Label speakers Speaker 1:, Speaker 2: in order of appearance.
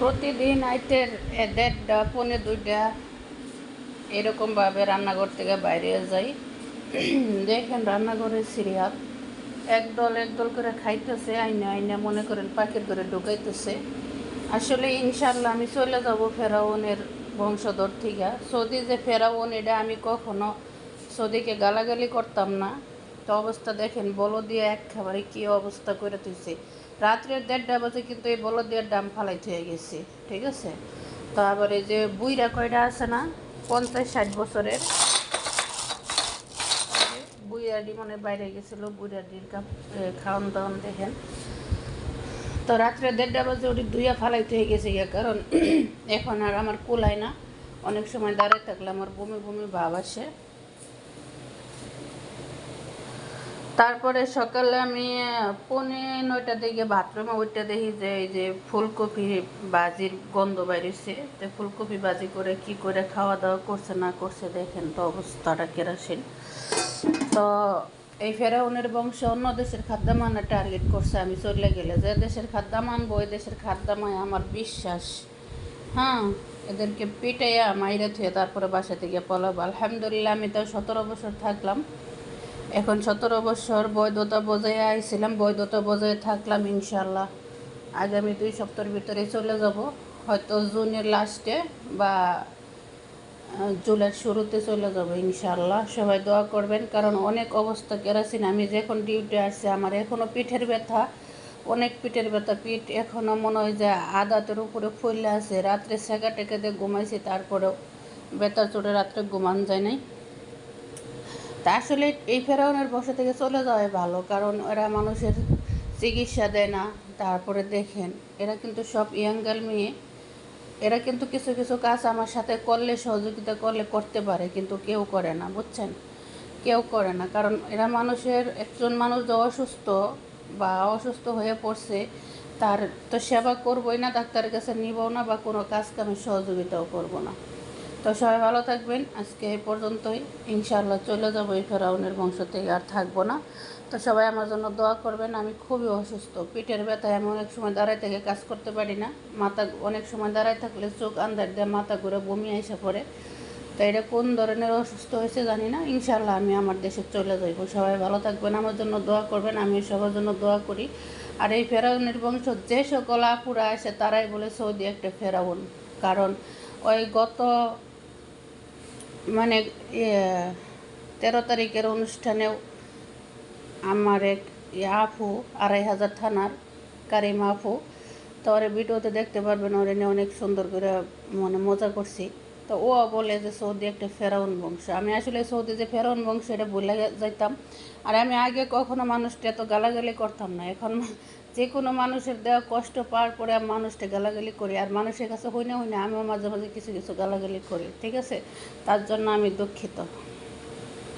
Speaker 1: প্রতিদিন আইটের দেড়টা, পৌনে দুইটা এরকমভাবে রান্নাঘর থেকে বাইরে যাই। দেখেন রান্নাঘরের সিরিয়াল। একদল একদল করে খাইতেছে, আইনে আইনে মনে করেন পাখির করে ঢুকাইতেছে। আসলে ইনশাল্লাহ আমি চলে যাব ফেরাউনের বংশধর থেকে। সৌদি যে ফেরাউন, এটা আমি কখনো সৌদিকে গালাগালি করতাম না। অবস্থা দেখেন বলদিয়া এক খাবারে কী অবস্থা করে তুইছে রাত্রের দেড়টা বাজে কিন্তু এই বলদিয়ার দাম ফালাই হয়ে গেছে, ঠিক আছে? তো আবার এই যে বুইরা কয়টা আছে না, পঞ্চাশ ষাট বছরের। বুইরাডি মানে বাইরে গেছিল বুইরাডির খাওয়ান দাওয়ান দেখেন। তো রাত্রে দেড়টা বাজে ওটি দুইয়া ফালাইতে হয়ে গেছে গিয়া, কারণ এখন আর আমার কুলায় না। অনেক সময় দাঁড়ায় থাকলে আমার বমি বমি ভাব আসে। তারপরে সকালে আমি পৌনে নয়টা দিকে বাথরুমে ওইটা দেখি যে, এই যে ফুলকপি বাজির গন্ধ বাইরেছে তো ফুলকপি বাজি করে কি করে খাওয়া দাওয়া করছে না করছে দেখেন তো অবস্থাটা কেরাসিন। তো এই ফেরাউনের বংশে অন্য দেশের খাদ্যমানের টার্গেট করছে আমি চলে গেলে। যে দেশের খাদ্যমান বই, দেশের খাদ্যমায় আমার বিশ্বাস। হ্যাঁ এদেরকে পিটাইয়া মাইরে থুয়ে তারপরে বাসা থেকে পলাব। আলহামদুলিল্লাহ, আমি তো সতেরো বছর থাকলাম। এখন সতেরো বছর, বৈধতা বজায় আইছিলাম, বৈধতা বজায় থাকলাম ইনশাল্লাহ আগামী দুই সপ্তাহের ভিতরে চলে যাব। হয়তো জুনের লাস্টে বা জুলাইয়ের শুরুতে চলে যাব ইনশাল্লাহ সবাই দোয়া করবেন, কারণ অনেক অবস্থা কেরাসিন। আমি যখন ডিউটি আসছি, আমার এখনও পিঠের ব্যথা, অনেক পিঠের ব্যথা। পিঠ এখনও মনে হয় যে আদাতের উপরে ফুললে আছে। রাত্রে সেকা টেকে দিয়ে ঘুমাইছি, তারপরেও ব্যথা চোটে রাত্রে ঘুমান যায় নাই। তা আসলে এই ফেরাউনের বসে থেকে চলে যাওয়াই ভালো, কারণ এরা মানুষের চিকিৎসা দেয় না, তারপরে দেখেন, এরা কিন্তু সব ইয়াঙ্গাল মেয়ে। এরা কিন্তু কিছু কিছু কাজ আমার সাথে করলে, সহযোগিতা করলে করতে পারে, কিন্তু কেউ করে না, বুঝছেন? কেউ করে না, কারণ এরা মানুষের, একজন মানুষ যে অসুস্থ বা অসুস্থ হয়ে পড়ছে, তার তো সেবা করবোই না, ডাক্তারের কাছে নিবও না বা কোনো কাজ কামে সহযোগিতাও করব না। তো সবাই ভালো থাকবেন। আজকে এই পর্যন্তই। ইনশাআল্লাহ চলে যাব এই ফেরাউনের বংশ থেকে, আর থাকব না। তো সবাই আমার জন্য দোয়া করবেন, আমি খুবই অসুস্থ। পিঠের ব্যথায় আমি অনেক সময় দাঁড়ায় থেকে কাজ করতে পারি না। মাথা, অনেক সময় দাঁড়ায় থাকলে চোখ আন্দার দিয়ে মাথা ঘুরে বমি এসে পড়ে। তো এটা কোন ধরনের অসুস্থ হয়েছে জানি না। ইনশাআল্লাহ আমি আমার দেশে চলে যাইব। সবাই ভালো থাকবেন, আমার জন্য দোয়া করবেন আমি সবার জন্য দোয়া করি। আর এই ফেরাউনের বংশ যে সকল আপুরা আসে, তারাই বলে সৌদি একটা ফেরাউন। কারণ ওই গত মানে তেরো তারিখের অনুষ্ঠানেও আমার এক আফু, আড়াই হাজার থানার কারিম আফু, তো ওরে ভিডিওতে দেখতে পারবেন, ওরে নিয়ে অনেক সুন্দর করে মানে মজা করছি। তো ও বলে যে সৌদি একটা ফেরাউন বংশ। আমি আসলে সৌদি যে ফেরাউন বংশ, এটা বলে যাইতাম। আর আমি আগে কখনো মানুষটা এত গালাগালি করতাম না। এখন যে কোনো মানুষের দেওয়া কষ্ট পাওয়ার পরে আমি মানুষটা গালাগালি করি। আর মানুষের কাছে হই না হই না আমিও মাঝে মাঝে কিছু কিছু গালাগালি করি, ঠিক আছে? তার জন্য আমি দুঃখিত।